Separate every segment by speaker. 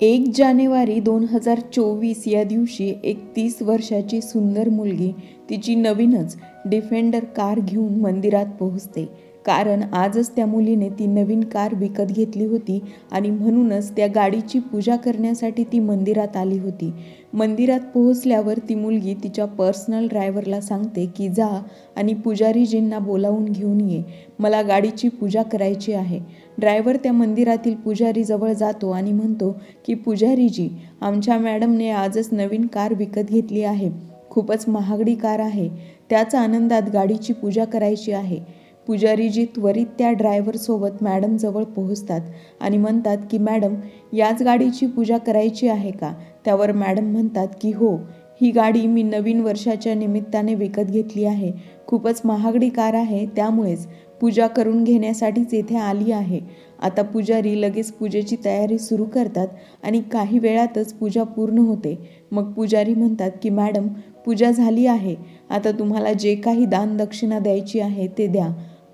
Speaker 1: एक जानेवारी दोन हजार चोवीस या दिवशी एकतीस वर्षाची सुंदर मुलगी तिची नवीनच डिफेंडर कार घेऊन मंदिरात पोहोचते. कारण आजच त्या मुलीने ती नवीन कार विकत घेतली होती आणि म्हणूनच त्या गाडीची पूजा करण्यासाठी ती मंदिरात आली होती. मंदिरात पोहोचल्यावर ती मुलगी तिच्या पर्सनल ड्रायव्हरला सांगते की जा आणि पुजारीजींना बोलावून घेऊन ये. मला गाडीची पूजा करायची आहे. ड्रायव्हर त्या मंदिरातील पुजारीजवळ जातो आणि म्हणतो की पुजारीजी आमच्या मॅडमने आजच नवीन कार विकत घेतली आहे. खूपच महागडी कार आहे. त्याच आनंदात गाडीची पूजा करायची आहे. पुजारीजी त्वरित त्या ड्रायव्हरसोबत मॅडमजवळ पोहोचतात आणि म्हणतात की मॅडम याच गाडीची पूजा करायची आहे का? त्यावर मॅडम म्हणतात की हो. ही गाडी मी नवीन वर्षाच्या निमित्ताने विकत घेतली आहे. खूपच महागडी कार आहे त्यामुळेच पूजा करून घेण्यासाठीच येथे आली आहे. आता पुजारी लगेच पूजेची तयारी सुरू करतात आणि काही वेळातच पूजा पूर्ण होते. मग पुजारी म्हणतात की मॅडम पूजा झाली आहे. आता तुम्हाला जे काही दान दक्षिणा द्यायची आहे ते द्या.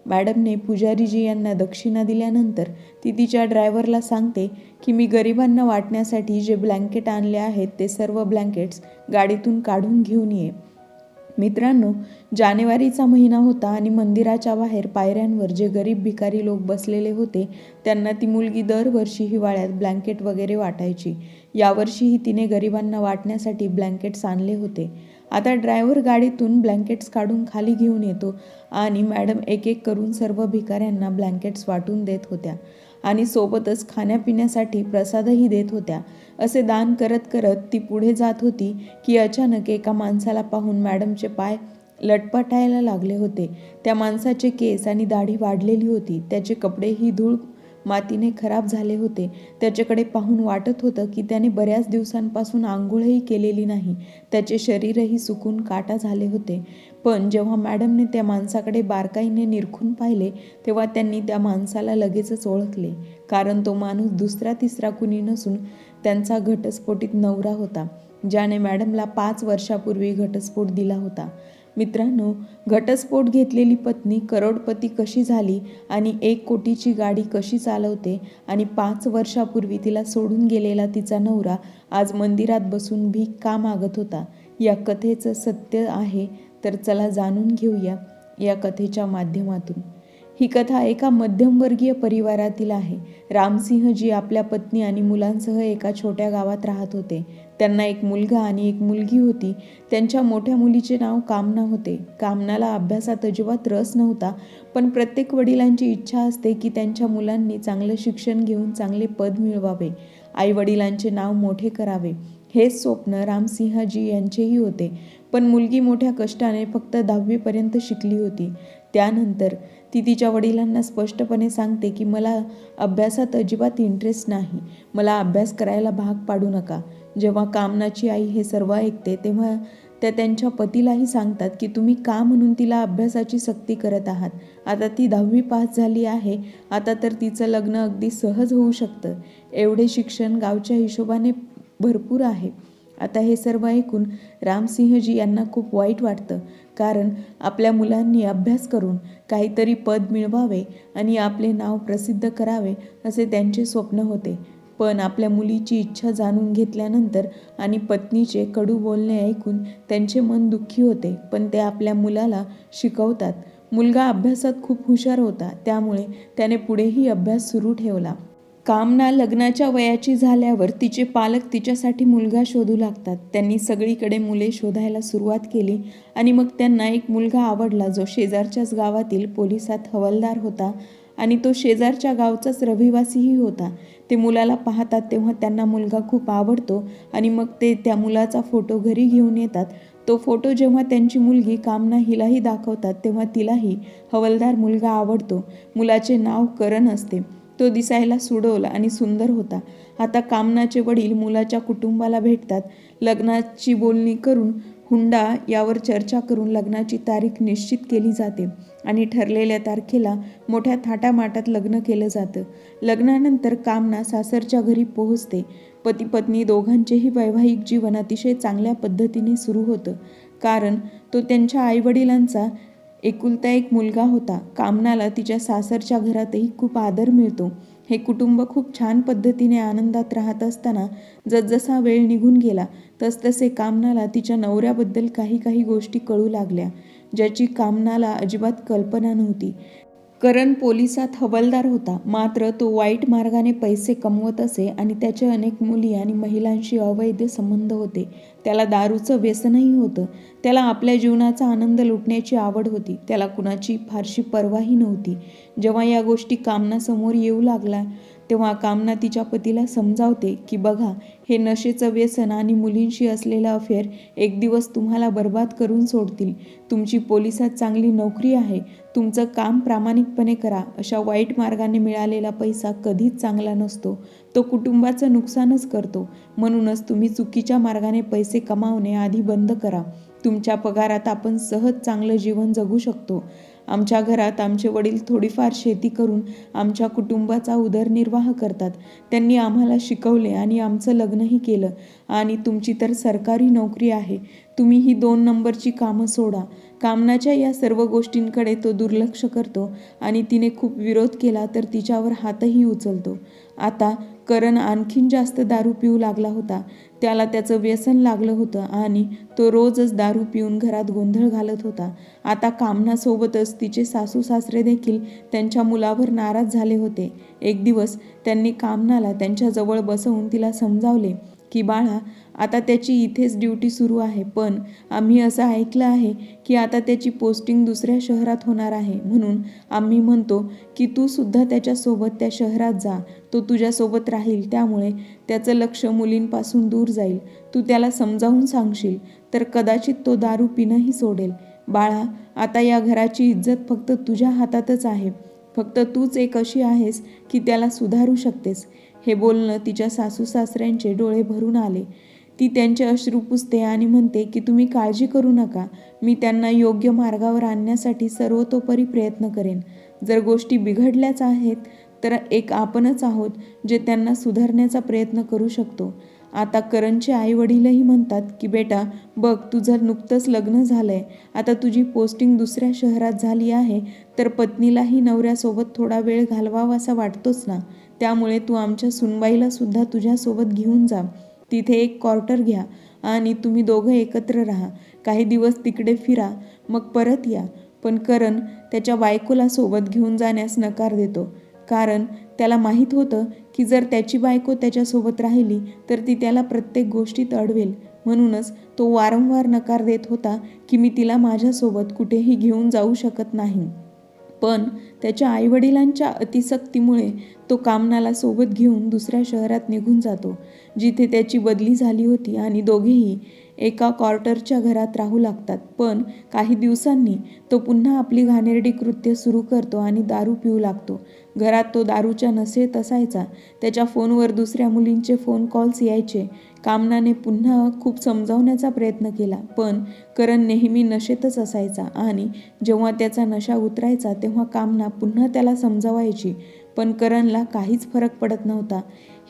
Speaker 1: मॅडमने पुजारीजी यांना दक्षिणा दिल्यानंतर ती तिच्या ड्रायव्हरला सांगते की मी गरिबांना वाटण्यासाठी जे ब्लँकेट आणले आहेत ते सर्व ब्लँकेट्स गाडीतून काढून घेऊन ये. मित्रांनो जानेवारीचा महिना होता आणि मंदिराच्या बाहेर पायऱ्यांवर जे गरीब भिकारी लोक बसलेले होते त्यांना ती मुलगी दरवर्षी हिवाळ्यात ब्लँकेट वगैरे वाटायची. यावर्षीही तिने गरिबांना वाटण्यासाठी ब्लँकेट्स आणले होते. आता ड्रायव्हर गाडीतून ब्लँकेट्स काढून खाली घेऊन येतो आणि मॅडम एक एक करून सर्व भिकाऱ्यांना ब्लँकेट्स वाटून देत होत्या. आणि सोबतच खाण्यापिण्यासाठी प्रसादही देत होत्या. असे दान करत करत ती पुढे जात होती की अचानक एका माणसाला पाहून मॅडमचे पाय लटपटायला लागले होते. त्या माणसाचे केस आणि दाढी वाढलेली होती. त्याचे कपडेही धूळ मातीने खराब झाले होते. त्याच्याकडे पाहून वाटत होतं की त्याने बऱ्याच दिवसांपासून आंघोळही केलेली नाही. त्याचे शरीरही सुकून काटा झाले होते. पण जेव्हा मॅडमने त्या माणसाकडे बारकाईने निरखून पाहिले तेव्हा त्यांनी त्या माणसाला लगेचच ओळखले. कारण तो माणूस दुसरा तिसरा कुणी नसून त्यांचा घटस्फोटीत नवरा होता ज्याने मॅडमला पाच वर्षापूर्वी घटस्फोट दिला होता. मित्रांनो घटस्फोट घेतलेली पत्नी करोडपती कशी झाली आणि एक कोटीची गाडी कशी चालवते आणि पाच वर्षापूर्वी तिला सोडून गेलेला तिचा नवरा आज मंदिरात बसून भीक का मागत होता या कथेचं सत्य आहे तर चला जाणून घेऊया या कथेच्या माध्यमातून. ही कथा एका मध्यमवर्गीय परिवारातील आहे. रामसिंहजी आपल्या पत्नी आणि मुलांसह एका छोट्या गावात राहत होते. त्यांना एक मुलगा आणि एक मुलगी होती. त्यांच्या मोठ्या मुलीचे नाव कामना होते. कामनाला अभ्यासात अजिबात रस नव्हता पण प्रत्येक वडिलांची इच्छा असते की त्यांच्या मुलांनी चांगलं शिक्षण घेऊन चांगले पद मिळवावे. आई वडिलांचे नाव मोठे करावे. हेच स्वप्न रामसिंहजी यांचेही होते. पण मुलगी मोठ्या कष्टाने फक्त दहावीपर्यंत शिकली होती. त्यानंतर ती तिच्या वडिलांना स्पष्टपणे सांगते की मला अभ्यासात अजिबात इंटरेस्ट नाही. मला अभ्यास करायला भाग पाडू नका. जेव्हा कामनाची आई हे सर्व ऐकते तेव्हा त्या त्यांच्या पतीलाही सांगतात की तुम्ही का म्हणून तिला अभ्यासाची सक्ती करत आहात? आता ती दहावी पास झाली आहे. आता तर तिचं लग्न अगदी सहज होऊ शकतं. एवढे शिक्षण गावच्या हिशोबाने भरपूर आहे. आता हे सर्व ऐकून रामसिंहजी यांना खूप वाईट वाटतं. कारण आपल्या मुलांनी अभ्यास करून काहीतरी पद मिळवावे आणि आपले नाव प्रसिद्ध करावे असे त्यांचे स्वप्न होते. पण आपल्या मुलीची इच्छा जाणून घेतल्यानंतर आणि पत्नीचे कडू बोलणे ऐकून त्यांचे मन दुःखी होते. पण ते आपल्या मुलाला शिकवतात. मुलगा अभ्यासात खूप हुशार होता. त्यामुळे त्याने पुढेही अभ्यास सुरू ठेवला. कामना लग्नाच्या वयाची झाल्यावर तिचे पालक तिच्यासाठी मुलगा शोधू लागतात. त्यांनी सगळीकडे मुले शोधायला सुरुवात केली आणि मग त्यांना एक मुलगा आवडला जो शेजारच्याच गावातील पोलिसात हवालदार होता आणि तो शेजारच्या गावचाच रहिवासीही होता. ते मुलाला पाहतात तेव्हा त्यांना मुलगा खूप आवडतो आणि मग ते त्या मुलाचा फोटो घरी घेऊन येतात. तो फोटो जेव्हा त्यांची मुलगी कामना हिलाही दाखवतात तेव्हा तिलाही हवलदार मुलगा आवडतो. मुलाचे नाव करण असते. तो दिसायला सुडवला आणि सुंदर होता. आता कामनाचे वडील मुलाच्या कुटुंबाला भेटतात. लग्नाची बोलणी करून हुंडा यावर चर्चा करून लग्नाची तारीख निश्चित केली जाते आणि ठरलेल्या तारखेला मोठ्या थाटामाटात लग्न केलं जातं. लग्नानंतर कामना सासरच्या घरी पोहोचते. पती पत्नी दोघांचेही वैवाहिक जीवन अतिशय चांगल्या पद्धतीने सुरू होतं. कारण तो त्यांच्या आईवडिलांचा एकुलता एक मुलगा होता. कामनाला तिच्या सासरच्या घरातही खूप आदर मिळतो. हे कुटुंब खूप छान पद्धतीने आनंदात राहत असताना जसजसा वेळ निघून गेला तसतसे कामनाला तिच्या नवऱ्याबद्दल काही काही गोष्टी कळू लागल्या ज्याची कामनाला अजिबात कल्पना नव्हती. करण पोलिसात हवालदार होता. मात्र तो वाईट मार्गाने पैसे कमवत असे आणि त्याचे अनेक मुली आणि महिलांशी अवैध संबंध होते. त्याला दारूचं व्यसनही होतं. त्याला आपल्या जीवनाचा आनंद लुटण्याची आवड होती. त्याला कुणाची फारशी पर्वाही नव्हती. जेव्हा या गोष्टी कामनासमोर येऊ लागला तेव्हा कामना तिच्या पतीला समजावते की बघा हे नशेचं व्यसन आणि मुलींशी असलेलं अफेअर एक दिवस तुम्हाला बर्बाद करून सोडतील. तुमची पोलिसात चांगली नोकरी आहे. तुमचं काम प्रामाणिकपणे करा. अशा वाईट मार्गाने मिळालेला पैसा कधीच चांगला नसतो. तो कुटुंबाचं नुकसानच करतो. म्हणूनच तुम्ही चुकीच्या मार्गाने पैसे कमावणे आधी बंद करा. तुमच्या पगारात आपण सहज चांगलं जीवन जगू शकतो. आमच्या घरात आमचे वडील थोडीफार शेती करून आमच्या कुटुंबाचा उदरनिर्वाह करतात. त्यांनी आम्हाला शिकवले आणि आमचं लग्नही केलं. आणि तुमची तर सरकारी नोकरी आहे. तुम्ही ही दोन नंबरची कामं सोडा. कामनाच्या या सर्व गोष्टींकडे तो दुर्लक्ष करतो आणि तिने खूप विरोध केला तर तिच्यावर हातही उचलतो. आता करण आणखीन जास्त दारू पिऊ लागला होता. त्याला त्याचं व्यसन लागलं होतं आणि तो रोजच दारू पिऊन घरात गोंधळ घालत होता. आता कामनासोबतच तिचे सासू सासरे देखील त्यांच्या मुलावर नाराज झाले होते. एक दिवस त्यांनी कामनाला त्यांच्याजवळ बसवून तिला समजावले की बाळा आता त्याची इथेच ड्युटी सुरू आहे. पण आम्ही असं ऐकलं आहे की आता त्याची पोस्टिंग दुसऱ्या शहरात होणार आहे. म्हणून आम्ही म्हणतो की तू सुद्धा त्याच्यासोबत त्या शहरात जा. तो तुझ्यासोबत राहील. त्यामुळे त्याचं लक्ष मुलींपासून दूर जाईल. तू त्याला समजावून सांगशील. तर कदाचित तो दारू पिणंही सोडेल. बाळा आता या घराची इज्जत फक्त तुझ्या हातातच आहे. फक्त तूच एक अशी आहेस की त्याला सुधारू शकतेस. हे बोलणं तिच्या सासू सासऱ्यांचे डोळे भरून आले. ती त्यांचे अश्रू पुसते आणि म्हणते की तुम्ही काळजी करू नका. मी त्यांना योग्य मार्गावर आणण्यासाठी सर्वतोपरी प्रयत्न करेन. जर गोष्टी बिघडल्याच आहेत तर एक आपणच आहोत जे त्यांना सुधारण्याचा प्रयत्न करू शकतो. आता करणचे आई वडीलही म्हणतात की बेटा बघ तुझं नुकतंच लग्न झालंय. आता तुझी पोस्टिंग दुसऱ्या शहरात झाली आहे तर पत्नीलाही नवऱ्यासोबत थोडा वेळ घालवावा असा वाटतोच ना. त्यामुळे तू आमच्या सुनबाईला सुद्धा तुझ्यासोबत घेऊन जा. तिथे एक क्वार्टर घ्या आणि तुम्ही दोघं एकत्र राहा. काही दिवस तिकडे फिरा मग परत या. पण करण त्याच्या बायकोला सोबत घेऊन जाण्यास नकार देतो. कारण त्याला माहीत होतं की जर त्याची बायको त्याच्यासोबत राहिली तर ती त्याला प्रत्येक गोष्टीत अडवेल म्हणूनच तो वारंवार नकार देत होता की मी तिला माझ्यासोबत कुठेही घेऊन जाऊ शकत नाही. पण त्याच्या आईवडिलांच्या अतिसक्तीमुळे तो कामनाला सोबत घेऊन दुसऱ्या शहरात निघून जातो जिथे त्याची बदली झाली होती आणि दोघेही एका क्वार्टरच्या घरात राहू लागतात. पण काही दिवसांनी तो पुन्हा आपली घाणेरडी कृत्य सुरू करतो आणि दारू पिऊ लागतो. घरात तो दारूच्या नसेत असायचा. त्याच्या फोनवर दुसऱ्या मुलींचे फोन कॉल्स यायचे. कामनाने पुन्हा खूप समजावण्याचा प्रयत्न केला. पण करण नेहमी नशेतच असायचा आणि जेव्हा त्याचा नशा उतरायचा तेव्हा कामना पुन्हा त्याला समजावायची. पण करणला काहीच फरक पडत नव्हता.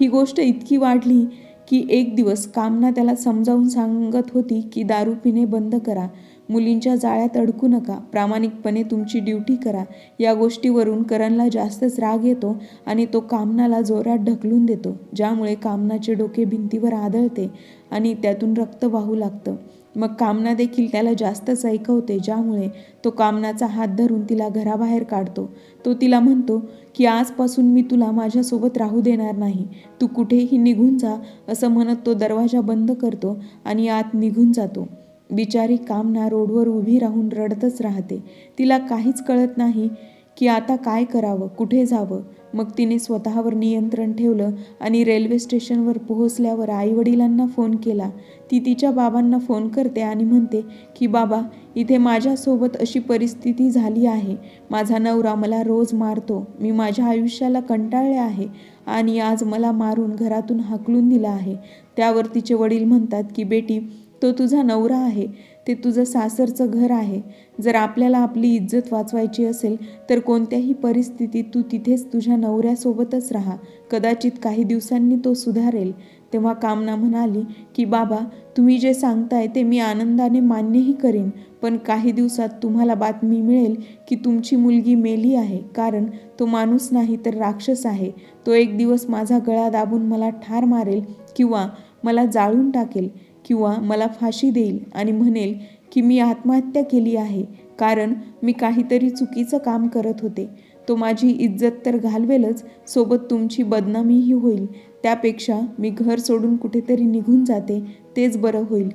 Speaker 1: ही गोष्ट इतकी वाढली की एक दिवस कामना त्याला समजावून सांगत होती की दारू पिणे बंद करा. मुलींच्या जाळ्यात अडकू नका. प्रामाणिकपणे तुमची ड्युटी करा. या गोष्टीवरून करणला जास्तच राग येतो आणि तो कामनाला जोरात ढकलून देतो ज्यामुळे कामनाचे डोके भिंतीवर आदळते आणि त्यातून रक्त वाहू लागतं. मग कामना देखील त्याला जास्तच ऐकवते ज्यामुळे तो कामनाचा हात धरून तिला घराबाहेर काढतो. तो तिला म्हणतो की आजपासून मी तुला माझ्यासोबत राहू देणार नाही. तू कुठेही निघून जा असं म्हणत तो दरवाजा बंद करतो आणि आत निघून जातो. बिचारी कामना रोडवर उभी राहून रडतच राहते. तिला काहीच कळत नाही की आता काय करावं कुठे जावं. मग तिने स्वतःवर नियंत्रण ठेवलं आणि रेल्वे स्टेशनवर पोहोचल्यावर आईवडिलांना फोन केला. ती तिच्या बाबांना फोन करते आणि म्हणते की बाबा इथे माझ्यासोबत अशी परिस्थिती झाली आहे. माझा नवरा मला रोज मारतो. मी माझ्या आयुष्याला कंटाळले आहे आणि आज मला मारून घरातून हाकलून दिलं आहे. त्यावर तिचे वडील म्हणतात की बेटी तो तुझा नवरा आहे ते तुझं सासरचं घर आहे. जर आपल्याला आपली इज्जत वाचवायची असेल तर कोणत्याही परिस्थितीत तू तिथेच तुझ्या नवऱ्यासोबतच राहा. कदाचित काही दिवसांनी तो सुधारेल. तेव्हा कामना म्हणाली की बाबा तुम्ही जे सांगताय ते मी आनंदाने मान्यही करीन. पण काही दिवसात तुम्हाला बातमी मिळेल की तुमची मुलगी मेली आहे. कारण तो माणूस नाही तर राक्षस आहे. तो एक दिवस माझा गळा दाबून मला ठार मारेल किंवा मला जाळून टाकेल. किंवा मला फाशी देईल आणि म्हणेल की मी आत्महत्या केली आहे कारण मी काहीतरी चुकीचं काम करत होते. तो माझी इज्जत तर घालवेलच सोबत तुमची बदनामीही होईल. त्यापेक्षा मी घर सोडून कुठेतरी निघून जाते तेच बरं होईल.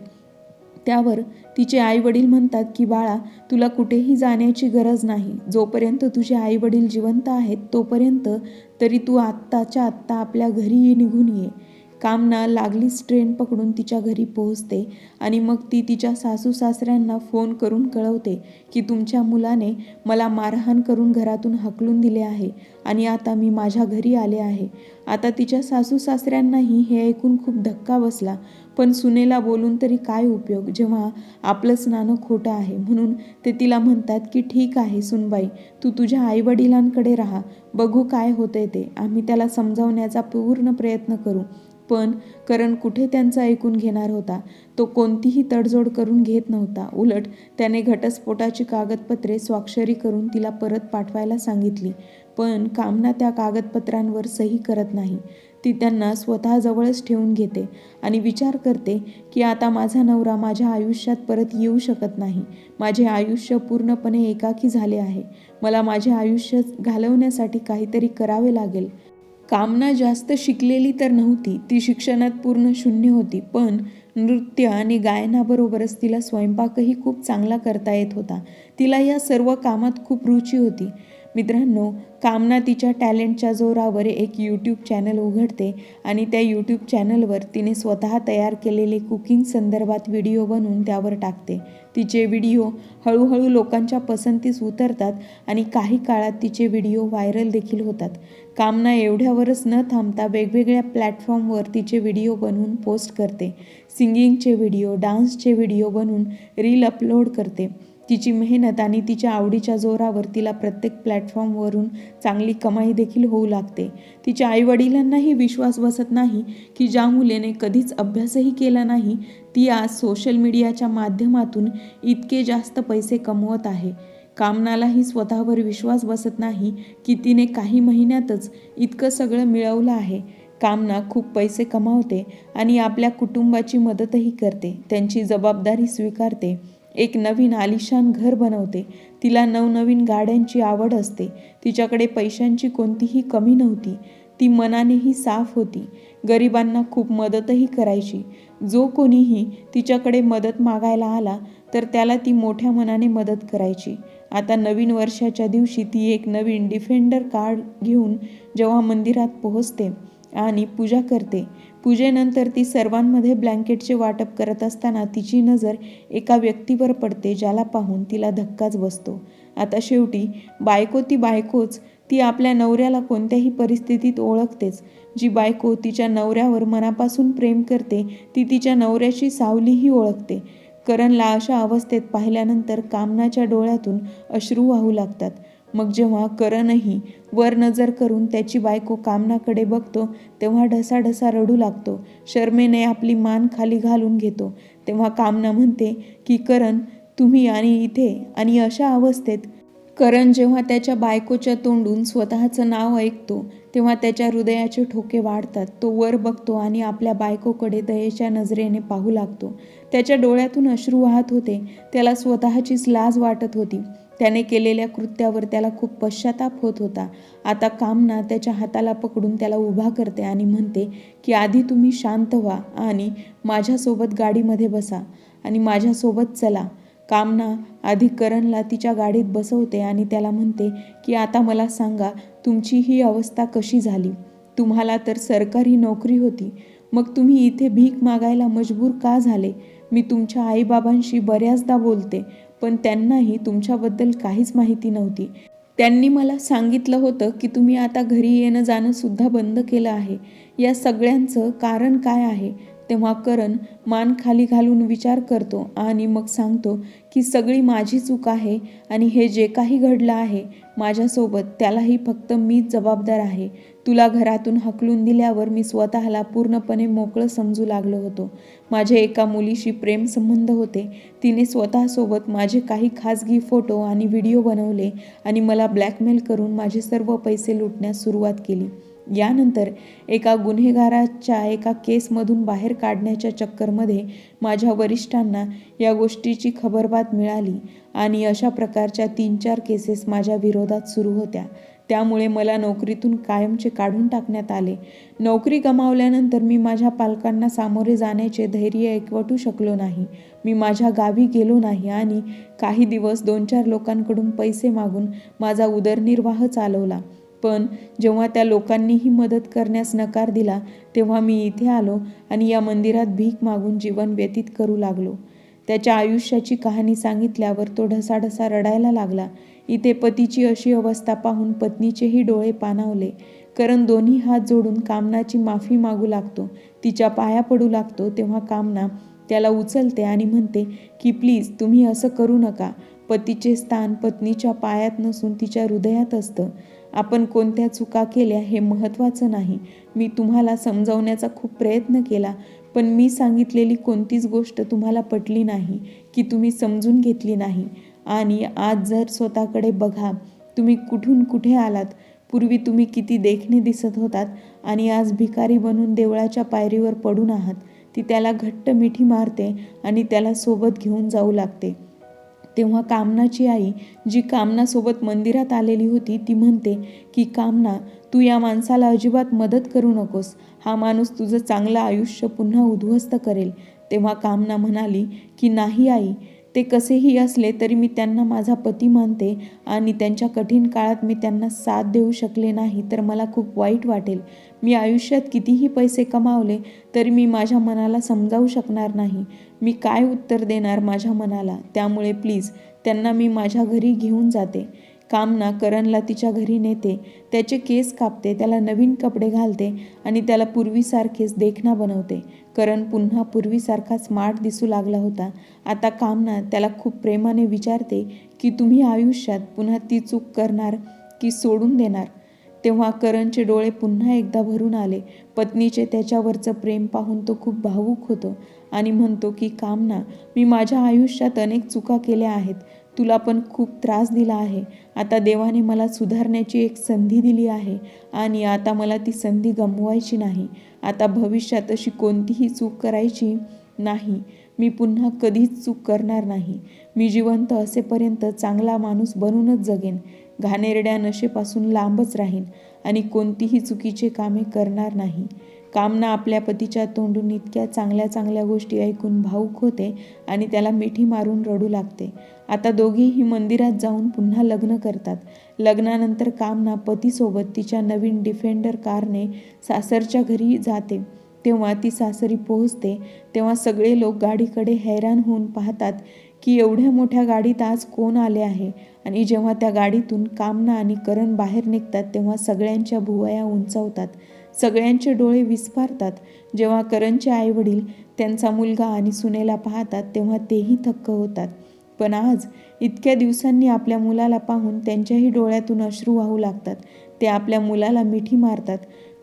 Speaker 1: त्यावर तिचे आईवडील म्हणतात की बाळा तुला कुठेही जाण्याची गरज नाही. जोपर्यंत तुझे आईवडील जिवंत आहेत तोपर्यंत तरी तू आत्ताच्या आत्ता आपल्या घरी निघून ये. कामना लागलीच ट्रेन पकडून तिच्या घरी पोहोचते आणि मग ती तिच्या सासू सासऱ्यांना फोन करून कळवते की तुमच्या मुलाने मला मारहाण करून घरातून हकलून दिले आहे आणि आता मी माझ्या घरी आले आहे. आता तिच्या सासू सासऱ्यांनाही हे ऐकून खूप धक्का बसला पण सुनेला बोलून तरी काय उपयोग? जेव्हा आपलंच नाणं खोटं आहे म्हणून ते तिला म्हणतात की ठीक आहे सुनबाई तू तुझ्या आईवडिलांकडे राहा बघू काय होतंय ते आम्ही त्याला समजावण्याचा पूर्ण प्रयत्न करू. पण करण कुठे त्यांचं ऐकून घेणार होता? तो कोणतीही तडजोड करून घेत नव्हता. उलट त्याने घटस्फोटाची कागदपत्रे स्वाक्षरी करून तिला परत पाठवायला सांगितली. पण कामना त्या कागदपत्रांवर सही करत नाही. ती त्यांना स्वतःजवळच ठेवून घेते आणि विचार करते की आता माझा नवरा माझ्या आयुष्यात परत येऊ शकत नाही. माझे आयुष्य पूर्णपणे एकाकी झाले आहे. मला माझे आयुष्य घालवण्यासाठी काहीतरी करावे लागेल. कामना जास्त शिकलेली तर नव्हती. ती शिक्षणात पूर्ण शून्य होती. पण नृत्य आणि गायनाबरोबरच तिला स्वयंपाकही खूप चांगला करता येत होता. तिला या सर्व कामात खूप रुची होती. मित्रांनो कामना तिच्या टॅलेंटच्या जोरावर एक यूट्यूब चॅनल उघडते आणि त्या यूट्यूब चॅनलवर तिने स्वतः तयार केलेले कुकिंग संदर्भात व्हिडिओ बनवून त्यावर टाकते. तिचे व्हिडिओ हळूहळू लोकांच्या पसंतीस उतरतात आणि काही काळात तिचे व्हिडिओ व्हायरल देखील होतात. कामना एवढ्यावरच न थांबता वेगवेगळ्या प्लॅटफॉर्मवर तिचे व्हिडिओ बनवून पोस्ट करते. सिंगिंगचे व्हिडिओ डान्सचे व्हिडिओ बनवून रील अपलोड करते. तिची मेहनत आणि तिच्या आवडीच्या जोरावर तिला प्रत्येक प्लॅटफॉर्मवरून चांगली कमाई देखील होऊ लागते. तिच्या आईवडिलांनाही विश्वास बसत नाही की ज्या मुलीने कधीच अभ्यासही केला नाही ती आज सोशल मीडियाच्या माध्यमातून इतके जास्त पैसे कमवत आहे. कामनालाही स्वतःवर विश्वास बसत नाही की तिने काही महिन्यातच इतकं सगळं मिळवलं आहे. कामना खूप पैसे कमावते आणि आपल्या कुटुंबाची मदतही करते. त्यांची जबाबदारी स्वीकारते. एक नवीन आलिशान घर बनवते. तिला नवनवीन गाड्यांची आवड असते. तिच्याकडे पैशांची कोणतीही कमी नव्हती. ती मनानेही साफ होती. गरिबांना खूप मदतही करायची. जो कोणीही तिच्याकडे मदत मागायला आला तर त्याला ती मोठ्या मनाने मदत करायची. आता नवीन वर्षाच्या दिवशी ती एक नवीन डिफेंडर कार्ड घेऊन जेव्हा मंदिरात पोहोचते आणि पूजा करते पूजेनंतर ती सर्वांमध्ये ब्लँकेटचे वाटप करत असताना तिची नजर एका व्यक्तीवर पडते ज्याला पाहून तिला धक्काच बसतो. आता शेवटी बायको ती बायकोच ती आपल्या नवऱ्याला कोणत्याही परिस्थितीत ओळखतेच. जी बायको तिच्या नवऱ्यावर मनापासून प्रेम करते ती तिच्या नवऱ्याची सावलीही ओळखते. करणला अशा अवस्थेत पाहिल्यानंतर कामनाच्या डोळ्यातून अश्रू वाहू लागतात. मग जेव्हा करणही वर नजर करून त्याची बायको कामनाकडे बघतो तेव्हा ढसाढसा रडू लागतो. शर्मेने आपली मान खाली घालून घेतो. तेव्हा कामना म्हणते की करण तुम्ही आणि इथे आणि अशा अवस्थेत करण जेव्हा त्याच्या बायकोच्या तोंडून स्वतःचं नाव ऐकतो तेव्हा त्याच्या हृदयाचे ठोके वाढतात. तो वर बघतो आणि आपल्या बायकोकडे दयेच्या नजरेने पाहू लागतो. त्याच्या डोळ्यातून अश्रू वाहत होते. त्याला स्वतःचीच लाज वाटत होती. त्याने केलेल्या कृत्यावर त्याला खूप पश्चाताप होत होता. आता कामना त्याच्या हाताला पकडून त्याला उभा करते आणि म्हणते की आधी तुम्ही शांत व्हा आणि माझ्यासोबत गाडीमध्ये बसा आणि माझ्यासोबत चला कामना आधी करणला तिच्या गाडीत बसवते आणि त्याला म्हणते की आता मला सांगा तुमची ही अवस्था कशी झाली? तुम्हाला तर सरकारी नोकरी होती. मग तुम्ही इथे भीक मागायला मजबूर का झाले? मी तुमच्या आईबाबांशी बऱ्याचदा बोलते. पण त्यांनाही तुमच्याबद्दल काहीच माहिती नव्हती. त्यांनी मला सांगितलं होतं की तुम्ही आता घरी येणं जाणं सुद्धा बंद केलं आहे. या सगळ्यांचं कारण काय आहे? तेव्हा करण मान खाली घालून विचार करतो आणि मग सांगतो की सगळी माझी चूक आहे आणि हे जे काही घडलं आहे माझ्यासोबत त्यालाही फक्त मीच जबाबदार आहे. तुला घरातून हकलून दिल्यावर मी स्वतःला पूर्णपणे मोकळं समजू लागलो होतो. माझे एका मुलीशी प्रेमसंबंध होते. तिने स्वतःसोबत माझे काही खाजगी फोटो आणि व्हिडिओ बनवले आणि मला ब्लॅकमेल करून माझे सर्व पैसे लुटण्यास सुरुवात केली. यानंतर एका गुन्हेगाराच्या एका केसमधून बाहेर काढण्याच्या चक्करमध्ये माझ्या वरिष्ठांना या गोष्टीची खबरबात मिळाली आणि अशा प्रकारच्या तीन चार केसेस माझ्या विरोधात सुरू होत्या. त्यामुळे मला नोकरीतून कायमचे काढून टाकण्यात आले. नोकरी गमावल्यानंतर मी माझ्या पालकांना सामोरे जाण्याचे धैर्य एकवटू शकलो नाही. मी माझ्या गावी गेलो नाही आणि काही दिवस दोन चार लोकांकडून पैसे मागून माझा उदरनिर्वाह चालवला. पण जेव्हा त्या लोकांनीही मदत करण्यास नकार दिला तेव्हा मी इथे आलो आणि या मंदिरात भीक मागून जीवन व्यतीत करू लागलो. त्याच्या आयुष्याची कहाणी सांगितल्यावर तो ढसाढसा रडायला लागला. इथे पतीची अशी अवस्था पाहून पत्नीचेही डोळे पाणावले. कारण दोन्ही हात जोडून कामनाची माफी मागू लागतो. तिच्या पाया पडू लागतो तेव्हा कामना त्याला उचलते आणि म्हणते की प्लीज तुम्ही असं करू नका. पतीचे स्थान पत्नीच्या पायात नसून तिच्या हृदयात असतं. आपण कोणत्या चुका केल्या हे महत्त्वाचं नाही. मी तुम्हाला समजावण्याचा खूप प्रयत्न केला. पण मी सांगितलेली कोणतीच गोष्ट तुम्हाला पटली नाही की तुम्ही समजून घेतली नाही. आणि आज जर स्वतःकडे बघा तुम्ही कुठून कुठे आलात? पूर्वी तुम्ही किती देखणे दिसत होतात आणि आज भिकारी बनून देवळाच्या पायरीवर पडून आहात. ती त्याला घट्ट मिठी मारते आणि त्याला सोबत घेऊन जाऊ लागते. तेव्हा कामनाची आई जी कामनासोबत मंदिरात आलेली होती ती म्हणते की कामना तू या माणसाला अजिबात मदत करू नकोस. हा माणूस तुझं चांगलं आयुष्य पुन्हा उद्ध्वस्त करेल. तेव्हा कामना म्हणाली की नाही आई ते कसेही असले तरी मी त्यांना माझा पती मानते आणि त्यांच्या कठीण काळात मी त्यांना साथ देऊ शकले नाही तर मला खूप वाईट वाटेल. मी आयुष्यात कितीही पैसे कमावले तरी मी माझ्या मनाला समजावू शकणार नाही. मी काय उत्तर देणार माझ्या मनाला? त्यामुळे प्लीज त्यांना मी माझ्या घरी घेऊन जाते. कामना करणला तिच्या घरी नेते. त्याचे केस कापते त्याला नवीन कपडे घालते आणि त्याला पूर्वीसारखेच देखणा बनवते. करण पुन्हा पूर्वीसारखा स्मार्ट दिसू लागला होता. आता कामना त्याला खूप प्रेमाने विचारते की तुम्ही आयुष्यात पुन्हा ती चूक करणार की सोडून देणार? तेव्हा करणचे डोळे पुन्हा एकदा भरून आले. पत्नीचे त्याच्यावरचं प्रेम पाहून तो खूप भावूक होतो आणि म्हणतो की कामना मी माझ्या आयुष्यात अनेक चुका केल्या आहेत. तुला पण खूप त्रास दिला आहे. आता देवाने मला सुधारण्याची एक संधी दिली आहे आणि आता मला ती संधी गमवायची नाही. आता भविष्यात अशी कोणतीही चूक करायची नाही. मी पुन्हा कधीच चूक करणार नाही. मी जिवंत असेपर्यंत चांगला माणूस बनूनच जगेन. घाणेरड्या नशेपासून लांबच राहीन आणि कोणतीही चुकीचे कामे करणार नाही. कामना आपल्या पतीच्या तोंडून इतक्या चांगल्या चांगल्या गोष्टी ऐकून भाऊक होते आणि त्याला मिठी मारून रडू लागते. आता दोघीही मंदिरात जाऊन पुन्हा लग्न करतात. लग्नानंतर कामना पतीसोबत तिच्या नवीन डिफेंडर कारने सासरच्या घरी जाते. तेव्हा ती सासरी पोहोचते. तेव्हा सगळे लोक गाडीकडे हैराण होऊन पाहतात की एवढ्या मोठ्या गाडीत आज कोण आले आहे? आणि जेव्हा त्या गाडीतून कामना आणि करण बाहेर निघतात तेव्हा सगळ्यांच्या भुवया उंचावतात सगळ्यांचे डोळे विस्फारतात. जेव्हा करणचे आईवडील त्यांचा मुलगा आणि सुनेला पाहतात तेव्हा तेही थक्क होतात. पण आज इतक्या दिवसांनी आपल्या मुलाला पाहून त्यांच्याही डोळ्यातून अश्रू वाहू लागतात. ते आपल्या मुलाला मिठी मारतात.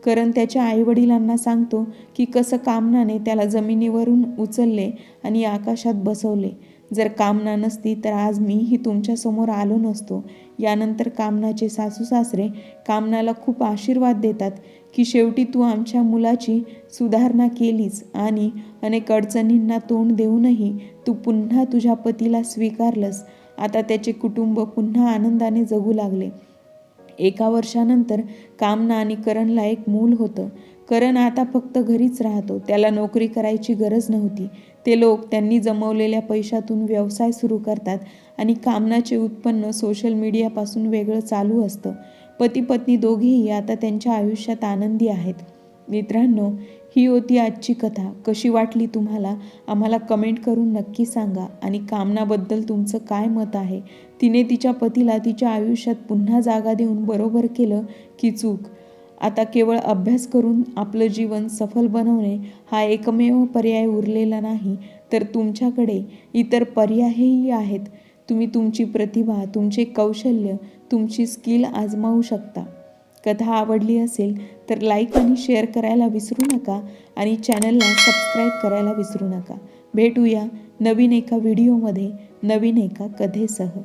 Speaker 1: करण त्याच्या आईवडिलांना सांगतो की कसं कामनाने त्याला जमिनीवरून उचलले आणि आकाशात बसवले. जर कामना नसती तर आज मीही तुमच्यासमोर आलो नसतो. यानंतर कामनाचे सासू सासरे कामनाला खूप आशीर्वाद देतात की शेवटी तू आमच्या मुलाची सुधारणा केलीस आणि अनेक अडचणींना तोंड देऊनही तू पुन्हा तुझ्या पतीला स्वीकारलंस. आता त्याचे कुटुंब पुन्हा आनंदाने जगू लागले. एका वर्षानंतर कामना आणि करणला एक मूल होतं. करण आता फक्त घरीच राहतो. त्याला नोकरी करायची गरज नव्हती. ते लोक त्यांनी जमवलेल्या पैशातून व्यवसाय सुरू करतात आणि कामनाचे उत्पन्न सोशल मीडियापासून वेगळं चालू असतं. पती पत्नी दोघेही आता त्यांच्या आयुष्यात आनंदी आहेत. मित्रांनो ही होती आजची कथा. कशी वाटली तुम्हाला? आम्हाला कमेंट करून नक्की सांगा. आणि कामनाबद्दल तुमचं काय मत आहे? तिने तिच्या पतीला तिच्या आयुष्यात पुन्हा जागा देऊन बरोबर केलं की चूक? आता केवळ अभ्यास करून आपलं जीवन सफल बनवणे हा एकमेव पर्याय उरलेला नाही तर तुमच्याकडे इतर पर्यायही आहेत. तुम्ही तुमची प्रतिभा तुमचे कौशल्य तुमची स्किल आजमावू शकता. कथा आवडली असेल तर लाईक आणि शेअर करायला विसरू नका आणि चॅनलला सबस्क्राईब करायला विसरू नका. भेटूया नवीन एका व्हिडिओमध्ये नवीन एका कथेसह.